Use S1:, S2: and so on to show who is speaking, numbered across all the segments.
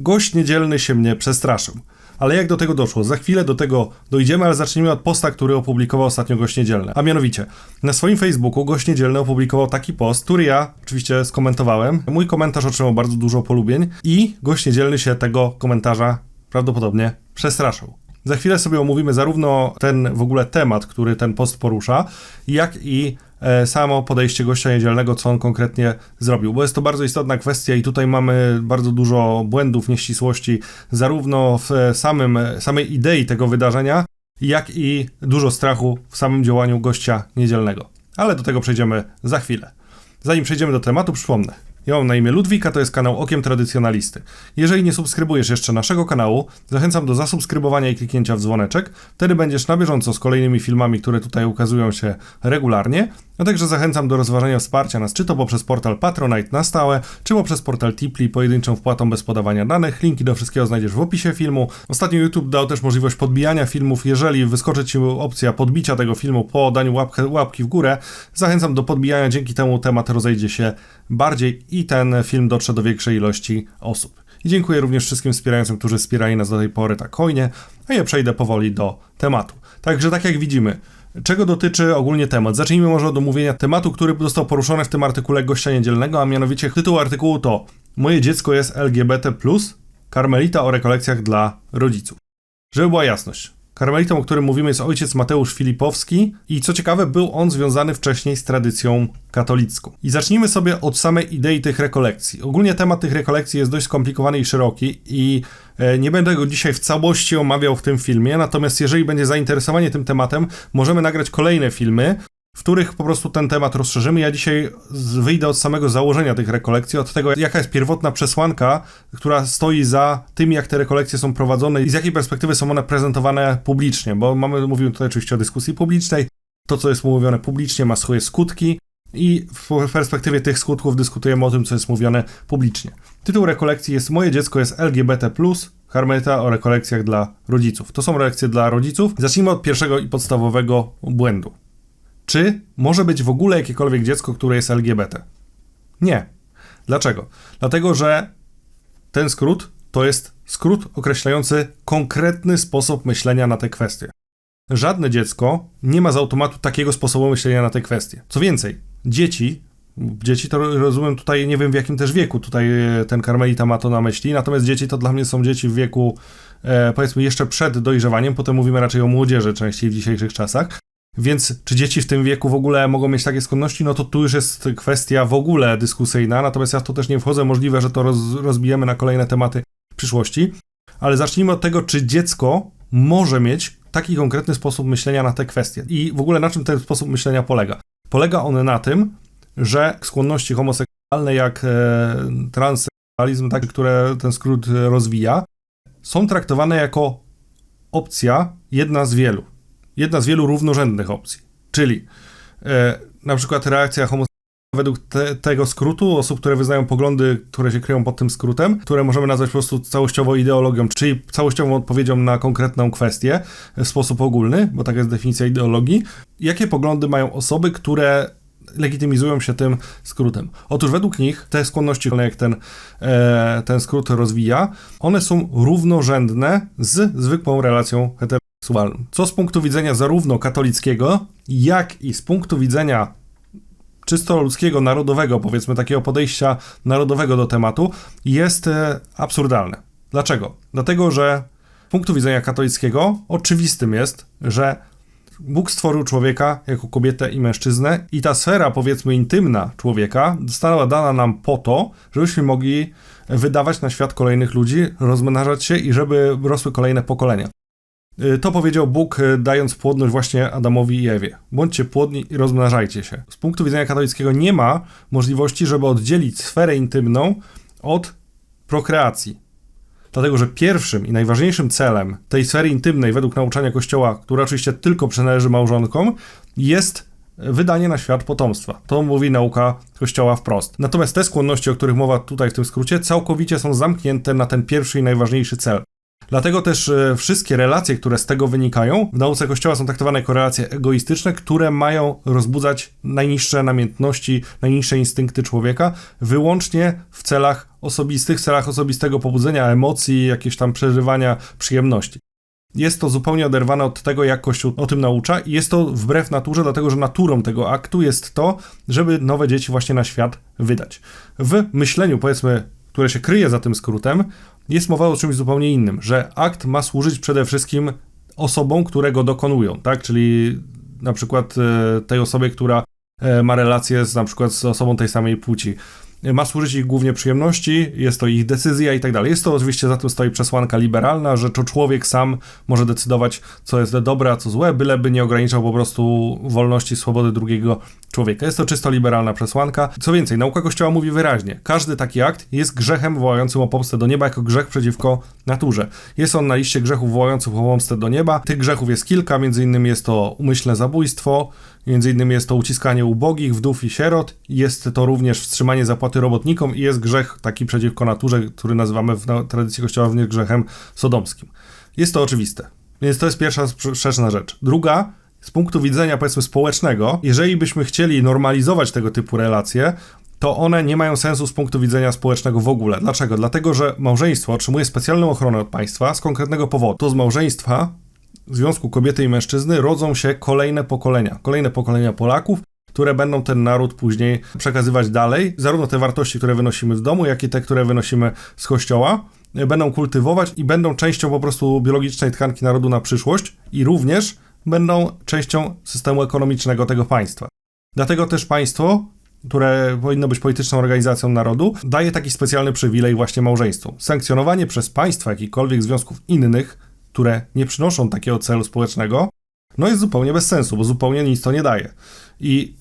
S1: Gość niedzielny się mnie przestraszył. Ale jak do tego doszło? Za chwilę do tego dojdziemy, ale zacznijmy od posta, który opublikował ostatnio gość niedzielny. A mianowicie, na swoim Facebooku gość niedzielny opublikował taki post, który ja oczywiście skomentowałem. Mój komentarz otrzymał bardzo dużo polubień i gość niedzielny się tego komentarza prawdopodobnie przestraszył. Za chwilę sobie omówimy zarówno ten w ogóle temat, który ten post porusza, jak i samo podejście gościa niedzielnego, co on konkretnie zrobił, bo jest to bardzo istotna kwestia i tutaj mamy bardzo dużo błędów, nieścisłości, zarówno w samym, samej idei tego wydarzenia, jak i dużo strachu w samym działaniu gościa niedzielnego. Ale do tego przejdziemy za chwilę. Zanim przejdziemy do tematu, przypomnę. Ja mam na imię Ludwika, to jest kanał Okiem Tradycjonalisty. Jeżeli nie subskrybujesz jeszcze naszego kanału, zachęcam do zasubskrybowania i kliknięcia w dzwoneczek. Wtedy będziesz na bieżąco z kolejnymi filmami, które tutaj ukazują się regularnie. A także zachęcam do rozważania wsparcia nas, czy to poprzez portal Patronite na stałe, czy poprzez portal Tipli pojedynczą wpłatą bez podawania danych. Linki do wszystkiego znajdziesz w opisie filmu. Ostatnio YouTube dał też możliwość podbijania filmów. Jeżeli wyskoczy Ci opcja podbicia tego filmu po daniu łapkę, łapki w górę, zachęcam do podbijania. Dzięki temu temat rozejdzie się bardziej i ten film dotrze do większej ilości osób. I dziękuję również wszystkim wspierającym, którzy wspierali nas do tej pory tak hojnie, a ja przejdę powoli do tematu. Także tak jak widzimy, Czego dotyczy ogólnie temat? Zacznijmy może od omówienia tematu, który został poruszony w tym artykule gościa niedzielnego, a mianowicie tytuł artykułu to Moje dziecko jest LGBT+, Karmelita o rekolekcjach dla rodziców. Żeby była jasność, Karmelitą, o którym mówimy, jest ojciec Mateusz Filipowski i co ciekawe, był on związany wcześniej z tradycją katolicką. I zacznijmy sobie od samej idei tych rekolekcji. Ogólnie temat tych rekolekcji jest dość skomplikowany i szeroki i nie będę go dzisiaj w całości omawiał w tym filmie, natomiast jeżeli będzie zainteresowanie tym tematem, możemy nagrać kolejne filmy, w których po prostu ten temat rozszerzymy. Ja dzisiaj wyjdę od samego założenia tych rekolekcji, od tego, jaka jest pierwotna przesłanka, która stoi za tym, jak te rekolekcje są prowadzone i z jakiej perspektywy są one prezentowane publicznie, bo mamy, mówimy tutaj oczywiście o dyskusji publicznej. To, co jest mówione publicznie, ma swoje skutki, i w perspektywie tych skutków dyskutujemy o tym, co jest mówione publicznie. Tytuł rekolekcji jest Moje dziecko jest LGBT, Harmeta o rekolekcjach dla rodziców. To są reakcje dla rodziców. Zacznijmy od pierwszego i podstawowego błędu. Czy może być w ogóle jakiekolwiek dziecko, które jest LGBT? Nie. Dlaczego? Dlatego, że ten skrót to jest skrót określający konkretny sposób myślenia na te kwestie. Żadne dziecko nie ma z automatu takiego sposobu myślenia na te kwestie. Co więcej, dzieci, dzieci to rozumiem tutaj, nie wiem w jakim też wieku tutaj e, ten karmelita ma to na myśli, natomiast dzieci to dla mnie są dzieci w wieku e, powiedzmy jeszcze przed dojrzewaniem, potem mówimy raczej o młodzieży częściej w dzisiejszych czasach. Więc czy dzieci w tym wieku w ogóle mogą mieć takie skłonności? No to tu już jest kwestia w ogóle dyskusyjna, natomiast ja w to też nie wchodzę. Możliwe, że to roz, rozbijemy na kolejne tematy w przyszłości. Ale zacznijmy od tego, czy dziecko może mieć taki konkretny sposób myślenia na te kwestie. I w ogóle na czym ten sposób myślenia polega? Polega on na tym, że skłonności homoseksualne, jak e, transseksualizm, tak, które ten skrót rozwija, są traktowane jako opcja jedna z wielu jedna z wielu równorzędnych opcji. Czyli e, na przykład reakcja homoseksualna według te, tego skrótu, osób, które wyznają poglądy, które się kryją pod tym skrótem, które możemy nazwać po prostu całościowo ideologią, czyli całościową odpowiedzią na konkretną kwestię w sposób ogólny, bo taka jest definicja ideologii. Jakie poglądy mają osoby, które legitymizują się tym skrótem. Otóż według nich te skłonności, jak ten, e, ten skrót rozwija, one są równorzędne z zwykłą relacją heteroseksualną. Co z punktu widzenia zarówno katolickiego, jak i z punktu widzenia czysto ludzkiego, narodowego, powiedzmy takiego podejścia narodowego do tematu, jest e, absurdalne. Dlaczego? Dlatego, że z punktu widzenia katolickiego oczywistym jest, że Bóg stworzył człowieka jako kobietę i mężczyznę, i ta sfera, powiedzmy, intymna człowieka została dana nam po to, żebyśmy mogli wydawać na świat kolejnych ludzi, rozmnażać się i żeby rosły kolejne pokolenia. Y, to powiedział Bóg, y, dając płodność właśnie Adamowi i Ewie. Bądźcie płodni i rozmnażajcie się. Z punktu widzenia katolickiego nie ma możliwości, żeby oddzielić sferę intymną od prokreacji. Dlatego, że pierwszym i najważniejszym celem tej sfery intymnej, według nauczania Kościoła, która oczywiście tylko przynależy małżonkom, jest wydanie na świat potomstwa. To mówi nauka Kościoła wprost. Natomiast te skłonności, o których mowa tutaj w tym skrócie, całkowicie są zamknięte na ten pierwszy i najważniejszy cel. Dlatego też e, wszystkie relacje, które z tego wynikają, w nauce Kościoła są traktowane jako relacje egoistyczne, które mają rozbudzać najniższe namiętności, najniższe instynkty człowieka, wyłącznie w celach osobistych, celach osobistego pobudzenia emocji, jakieś tam przeżywania przyjemności. Jest to zupełnie oderwane od tego, jak Kościół o tym naucza, i jest to wbrew naturze, dlatego że naturą tego aktu jest to, żeby nowe dzieci właśnie na świat wydać. W myśleniu, powiedzmy, które się kryje za tym skrótem, jest mowa o czymś zupełnie innym, że akt ma służyć przede wszystkim osobom, które go dokonują, tak? Czyli na przykład e, tej osobie, która e, ma relacje z na przykład z osobą tej samej płci ma służyć ich głównie przyjemności, jest to ich decyzja i tak dalej. Jest to oczywiście za tym stoi przesłanka liberalna, że to człowiek sam może decydować, co jest dobre, a co złe, byleby nie ograniczał po prostu wolności, swobody drugiego człowieka. Jest to czysto liberalna przesłanka. Co więcej, nauka Kościoła mówi wyraźnie, każdy taki akt jest grzechem wołającym o pomstę do nieba jako grzech przeciwko naturze. Jest on na liście grzechów wołających o pomstę do nieba. Tych grzechów jest kilka, między innymi jest to umyślne zabójstwo, Między innymi jest to uciskanie ubogich, wdów i sierot, jest to również wstrzymanie zapłaty robotnikom i jest grzech taki przeciwko naturze, który nazywamy w tradycji kościoła również grzechem sodomskim. Jest to oczywiste. Więc to jest pierwsza sprzeczna rzecz. Druga, z punktu widzenia powiedzmy społecznego, jeżeli byśmy chcieli normalizować tego typu relacje, to one nie mają sensu z punktu widzenia społecznego w ogóle. Dlaczego? Dlatego, że małżeństwo otrzymuje specjalną ochronę od państwa z konkretnego powodu. To z małżeństwa w związku kobiety i mężczyzny rodzą się kolejne pokolenia, kolejne pokolenia Polaków, które będą ten naród później przekazywać dalej, zarówno te wartości, które wynosimy z domu, jak i te, które wynosimy z kościoła, będą kultywować i będą częścią po prostu biologicznej tkanki narodu na przyszłość i również będą częścią systemu ekonomicznego tego państwa. Dlatego też państwo, które powinno być polityczną organizacją narodu, daje taki specjalny przywilej właśnie małżeństwu. Sankcjonowanie przez państwa jakichkolwiek związków innych które nie przynoszą takiego celu społecznego, no jest zupełnie bez sensu, bo zupełnie nic to nie daje. I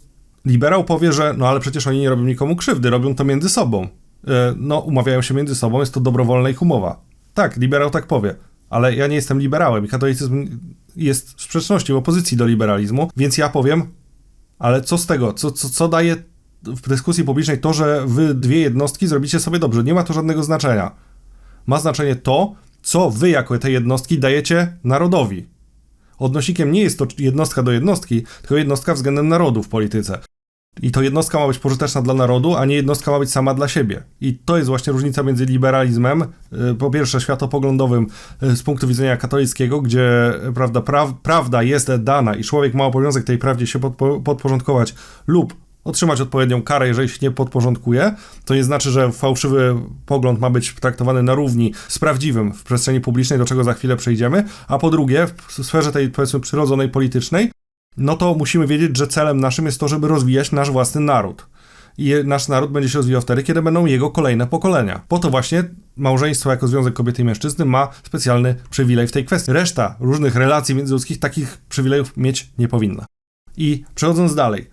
S1: liberał powie, że no ale przecież oni nie robią nikomu krzywdy, robią to między sobą. E, no, umawiają się między sobą, jest to dobrowolna ich umowa. Tak, liberał tak powie, ale ja nie jestem liberałem i katolicyzm jest w sprzeczności, w opozycji do liberalizmu, więc ja powiem, ale co z tego? Co, co, co daje w dyskusji publicznej to, że wy dwie jednostki zrobicie sobie dobrze? Nie ma to żadnego znaczenia. Ma znaczenie to, co wy jako te jednostki dajecie narodowi. Odnosikiem nie jest to jednostka do jednostki, tylko jednostka względem narodu w polityce. I to jednostka ma być pożyteczna dla narodu, a nie jednostka ma być sama dla siebie. I to jest właśnie różnica między liberalizmem, y, po pierwsze światopoglądowym y, z punktu widzenia katolickiego, gdzie prawda, pra, prawda jest dana i człowiek ma obowiązek tej prawdzie się podpo, podporządkować lub otrzymać odpowiednią karę, jeżeli się nie podporządkuje. To nie znaczy, że fałszywy pogląd ma być traktowany na równi z prawdziwym w przestrzeni publicznej, do czego za chwilę przejdziemy. A po drugie, w sferze tej powiedzmy przyrodzonej, politycznej, no to musimy wiedzieć, że celem naszym jest to, żeby rozwijać nasz własny naród. I nasz naród będzie się rozwijał wtedy, kiedy będą jego kolejne pokolenia. Po to właśnie małżeństwo jako związek kobiety i mężczyzny ma specjalny przywilej w tej kwestii. Reszta różnych relacji międzyludzkich takich przywilejów mieć nie powinna. I przechodząc dalej,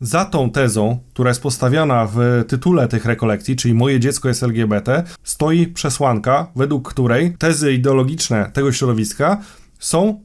S1: za tą tezą, która jest postawiona w tytule tych rekolekcji, czyli Moje dziecko jest LGBT, stoi przesłanka, według której tezy ideologiczne tego środowiska są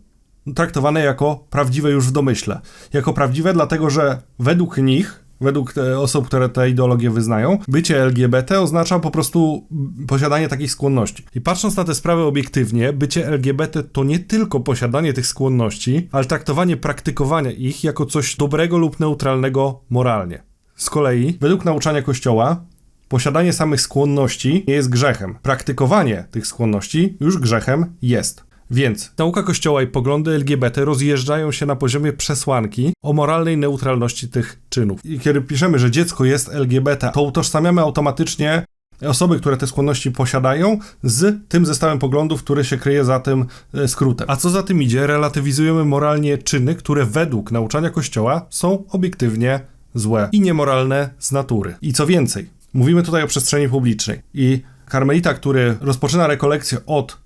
S1: traktowane jako prawdziwe już w domyśle. Jako prawdziwe, dlatego że według nich według osób, które te ideologie wyznają, bycie LGBT oznacza po prostu posiadanie takich skłonności. I patrząc na te sprawy obiektywnie, bycie LGBT to nie tylko posiadanie tych skłonności, ale traktowanie praktykowania ich jako coś dobrego lub neutralnego moralnie. Z kolei, według nauczania Kościoła, posiadanie samych skłonności nie jest grzechem. Praktykowanie tych skłonności już grzechem jest. Więc nauka Kościoła i poglądy LGBT rozjeżdżają się na poziomie przesłanki o moralnej neutralności tych czynów. I kiedy piszemy, że dziecko jest LGBT, to utożsamiamy automatycznie osoby, które te skłonności posiadają, z tym zestawem poglądów, który się kryje za tym e, skrótem. A co za tym idzie, relatywizujemy moralnie czyny, które według nauczania Kościoła są obiektywnie złe i niemoralne z natury. I co więcej, mówimy tutaj o przestrzeni publicznej. I karmelita, który rozpoczyna rekolekcję od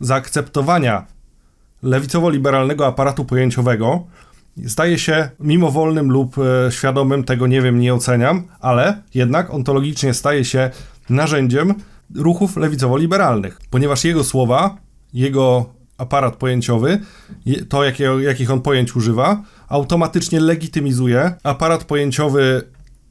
S1: zaakceptowania lewicowo-liberalnego aparatu pojęciowego staje się mimowolnym lub e, świadomym, tego nie wiem, nie oceniam, ale jednak ontologicznie staje się narzędziem ruchów lewicowo-liberalnych, ponieważ jego słowa, jego aparat pojęciowy, to jakie, jakich on pojęć używa, automatycznie legitymizuje aparat pojęciowy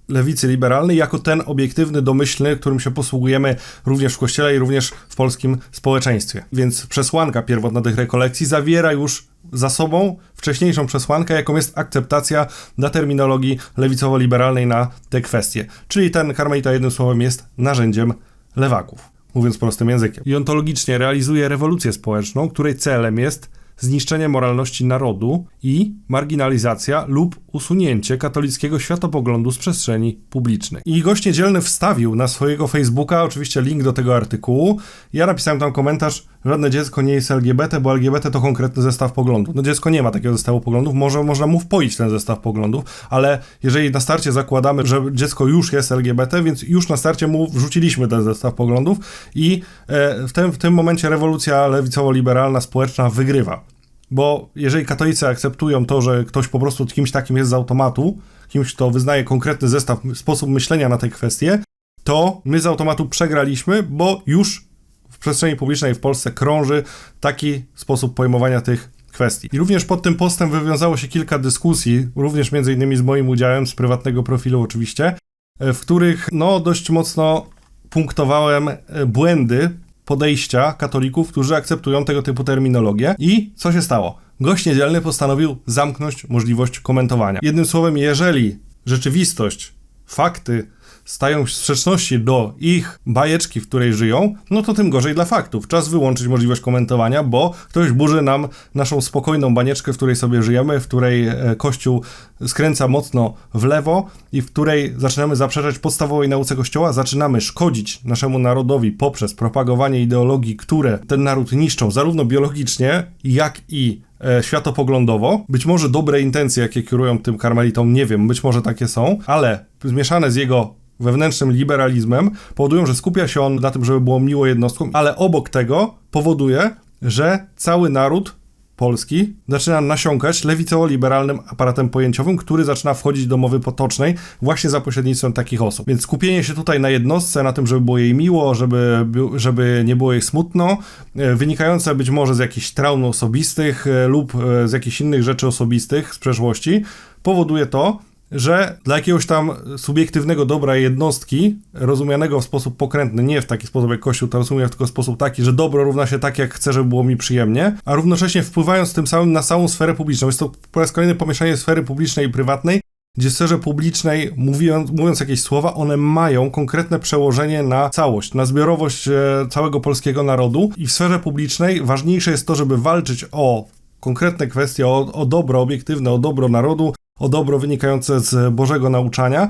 S1: lewicy liberalnej jako ten obiektywny, domyślny, którym się posługujemy również w kościele i również w polskim społeczeństwie. Więc przesłanka pierwotna tych rekolekcji zawiera już za sobą wcześniejszą przesłankę, jaką jest akceptacja dla terminologii lewicowo-liberalnej na te kwestie. Czyli ten karmelita jednym słowem jest narzędziem lewaków, mówiąc prostym językiem. I ontologicznie realizuje rewolucję społeczną, której celem jest zniszczenie moralności narodu i marginalizacja lub usunięcie katolickiego światopoglądu z przestrzeni publicznej. I gość niedzielny wstawił na swojego Facebooka oczywiście link do tego artykułu. Ja napisałem tam komentarz, żadne dziecko nie jest LGBT, bo LGBT to konkretny zestaw poglądów. No dziecko nie ma takiego zestawu poglądów, może można mu wpoić ten zestaw poglądów, ale jeżeli na starcie zakładamy, że dziecko już jest LGBT, więc już na starcie mu wrzuciliśmy ten zestaw poglądów i e, w tym, w tym momencie rewolucja lewicowo-liberalna społeczna wygrywa. Bo jeżeli katolicy akceptują to, że ktoś po prostu kimś takim jest z automatu, kimś, kto wyznaje konkretny zestaw, sposób myślenia na tej kwestie, to my z automatu przegraliśmy, bo już w przestrzeni publicznej w Polsce krąży taki sposób pojmowania tych kwestii. I również pod tym postem wywiązało się kilka dyskusji, również między innymi z moim udziałem, z prywatnego profilu oczywiście, w których no dość mocno punktowałem e, błędy podejścia katolików, którzy akceptują tego typu terminologię. I co się stało? Gość niedzielny postanowił zamknąć możliwość komentowania. Jednym słowem, jeżeli rzeczywistość, fakty stają w sprzeczności do ich bajeczki, w której żyją, no to tym gorzej dla faktów. Czas wyłączyć możliwość komentowania, bo ktoś burzy nam naszą spokojną banieczkę, w której sobie żyjemy, w której e, Kościół skręca mocno w lewo i w której zaczynamy zaprzeczać podstawowej nauce Kościoła, zaczynamy szkodzić naszemu narodowi poprzez propagowanie ideologii, które ten naród niszczą, zarówno biologicznie, jak i e, światopoglądowo. Być może dobre intencje, jakie kierują tym karmelitom, nie wiem, być może takie są, ale zmieszane z jego wewnętrznym liberalizmem powodują, że skupia się on na tym, żeby było miło jednostkom, ale obok tego powoduje, że cały naród Polski zaczyna nasiąkać lewicowo-liberalnym aparatem pojęciowym, który zaczyna wchodzić do mowy potocznej właśnie za pośrednictwem takich osób. Więc skupienie się tutaj na jednostce, na tym, żeby było jej miło, żeby, żeby nie było jej smutno, e, wynikające być może z jakichś traum osobistych e, lub e, z jakichś innych rzeczy osobistych z przeszłości, powoduje to, że dla jakiegoś tam subiektywnego dobra jednostki, rozumianego w sposób pokrętny, nie w taki sposób jak Kościół to rozumie, tylko w sposób taki, że dobro równa się tak, jak chcę, żeby było mi przyjemnie, a równocześnie wpływając tym samym na całą sferę publiczną. Jest to po raz kolejny pomieszanie sfery publicznej i prywatnej, gdzie w sferze publicznej, mówiąc, mówiąc jakieś słowa, one mają konkretne przełożenie na całość, na zbiorowość e, całego polskiego narodu i w sferze publicznej ważniejsze jest to, żeby walczyć o konkretne kwestie, o, o dobro obiektywne, o dobro narodu, o dobro wynikające z Bożego nauczania,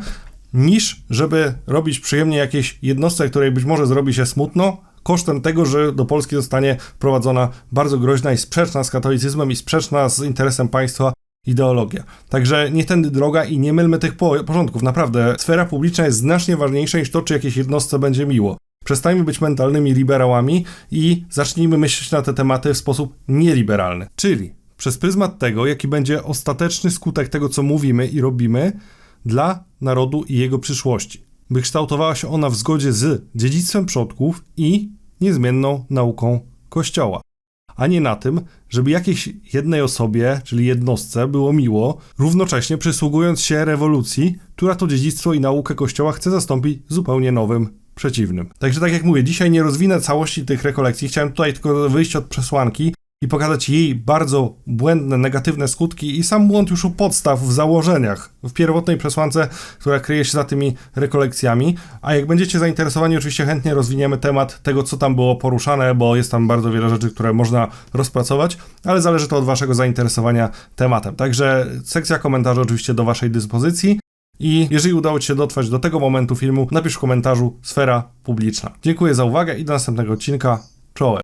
S1: niż żeby robić przyjemnie jakiejś jednostce, której być może zrobi się smutno, kosztem tego, że do Polski zostanie prowadzona bardzo groźna i sprzeczna z katolicyzmem i sprzeczna z interesem państwa ideologia. Także nie tędy droga i nie mylmy tych porządków. Naprawdę, sfera publiczna jest znacznie ważniejsza niż to, czy jakiejś jednostce będzie miło. Przestańmy być mentalnymi liberałami i zacznijmy myśleć na te tematy w sposób nieliberalny. Czyli przez pryzmat tego, jaki będzie ostateczny skutek tego, co mówimy i robimy dla narodu i jego przyszłości, by kształtowała się ona w zgodzie z dziedzictwem przodków i niezmienną nauką Kościoła, a nie na tym, żeby jakiejś jednej osobie, czyli jednostce, było miło, równocześnie przysługując się rewolucji, która to dziedzictwo i naukę Kościoła chce zastąpić zupełnie nowym, przeciwnym. Także tak jak mówię, dzisiaj nie rozwinę całości tych rekolekcji, chciałem tutaj tylko wyjść od przesłanki, i pokazać jej bardzo błędne, negatywne skutki i sam błąd już u podstaw w założeniach, w pierwotnej przesłance, która kryje się za tymi rekolekcjami. A jak będziecie zainteresowani, oczywiście chętnie rozwiniemy temat tego, co tam było poruszane, bo jest tam bardzo wiele rzeczy, które można rozpracować, ale zależy to od waszego zainteresowania tematem. Także sekcja komentarzy oczywiście do waszej dyspozycji. I jeżeli udało Ci się dotrwać do tego momentu filmu, napisz w komentarzu sfera publiczna. Dziękuję za uwagę i do następnego odcinka. Czołem.